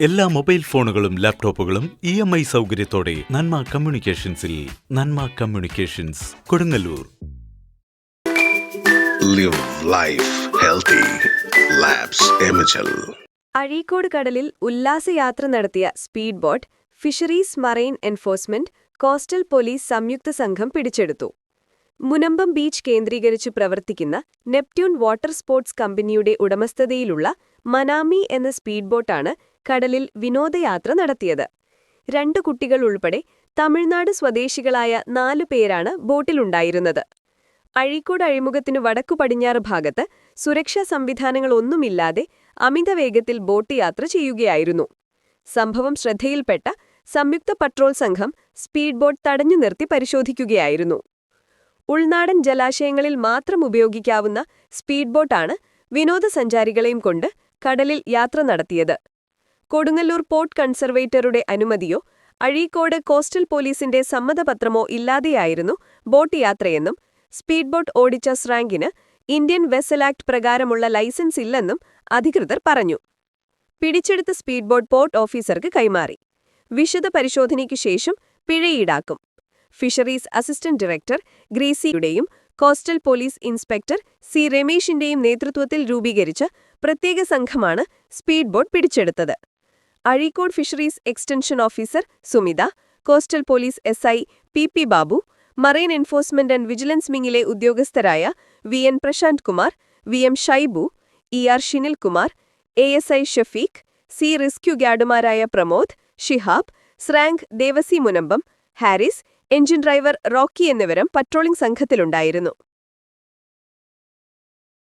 എല്ലാ മൊബൈൽ ഫോണുകളും ലാപ്ടോപ്പുകളും ഇ എം ഐ സൗകര്യത്തോടെ Nanma കമ്മ്യൂണിക്കേഷൻസിൽ Nanma communications Kodungallur. Live life healthy. Azhikode കടലിൽ ഉല്ലാസയാത്ര നടത്തിയ speed boat fisheries marine enforcement coastal police സംയുക്ത സംഘം പിടിച്ചെടുത്തു. മുനമ്പം ബീച്ച് കേന്ദ്രീകരിച്ച് പ്രവർത്തിക്കുന്ന നെപ്റ്റ്യൂൺ വാട്ടർ സ്പോർട്സ് കമ്പനിയുടെ ഉടമസ്ഥതയിലുള്ള മനാമി എന്ന സ്പീഡ് ബോട്ടാണ് കടലിൽ വിനോദയാത്ര നടത്തിയത്. രണ്ടു കുട്ടികൾ ഉൾപ്പെടെ തമിഴ്നാട് സ്വദേശികളായ നാലു പേരാണ് ബോട്ടിലുണ്ടായിരുന്നത്. അഴീക്കോട് അഴിമുഖത്തിനു വടക്കു പടിഞ്ഞാറ് ഭാഗത്ത് സുരക്ഷാ സംവിധാനങ്ങളൊന്നുമില്ലാതെ അമിത വേഗത്തിൽ ബോട്ട് യാത്ര ചെയ്യുകയായിരുന്നു. സംഭവം ശ്രദ്ധയിൽപ്പെട്ട സംയുക്ത പട്രോൾ സംഘം സ്പീഡ് ബോട്ട് തടഞ്ഞു നിർത്തി പരിശോധിക്കുകയായിരുന്നു. ഉൾനാടൻ ജലാശയങ്ങളിൽ മാത്രം ഉപയോഗിക്കാവുന്ന സ്പീഡ് ബോട്ടാണ് വിനോദസഞ്ചാരികളെയും കൊണ്ട് കടലിൽ യാത്ര നടത്തിയത്. കൊടുങ്ങല്ലൂർ പോർട്ട് കൺസർവേറ്ററുടെ അനുമതിയോ അഴീക്കോട് കോസ്റ്റൽ പോലീസിന്റെ സമ്മതപത്രമോ ഇല്ലാതെയായിരുന്നു ബോട്ട് യാത്രയെന്നും സ്പീഡ് ബോട്ട് ഓടിച്ച സ്രാങ്കിന് ഇന്ത്യൻ വെസൽ ആക്ട് പ്രകാരമുള്ള ലൈസൻസ് ഇല്ലെന്നും അധികൃതർ പറഞ്ഞു. പിടിച്ചെടുത്ത സ്പീഡ് ബോട്ട് പോർട്ട് ഓഫീസർക്ക് കൈമാറി. വിശദ പരിശോധനയ്ക്കു ശേഷം പിഴ ഈടാക്കും ഫിഷറീസ് അസിസ്റ്റന്റ് ഡയറക്ടർ ഗ്രീസിയുടെയും കോസ്റ്റൽ പോലീസ് ഇൻസ്പെക്ടർ സി രമേശിന്റെയും നേതൃത്വത്തിൽ രൂപീകരിച്ച പ്രത്യേക സംഘമാണ് സ്പീഡ് ബോട്ട് പിടിച്ചെടുത്തത്. Azhikode fisheries extension officer Sumitha coastal police SI P P Babu marine enforcement and vigilance വിങ്ങിലെ ഉദ്യോഗസ്ഥരായ V N Prashanth Kumar V M Shaibu E R Shinil Kumar A S I Shafeeq C rescue ഗാർഡുമാരായ Pramod Shihab സ്രാങ്ക് Devasi Munambam Haris engine driver Rocky എന്നിവരും patrolling സംഘത്തിലുണ്ടായിരുന്നു.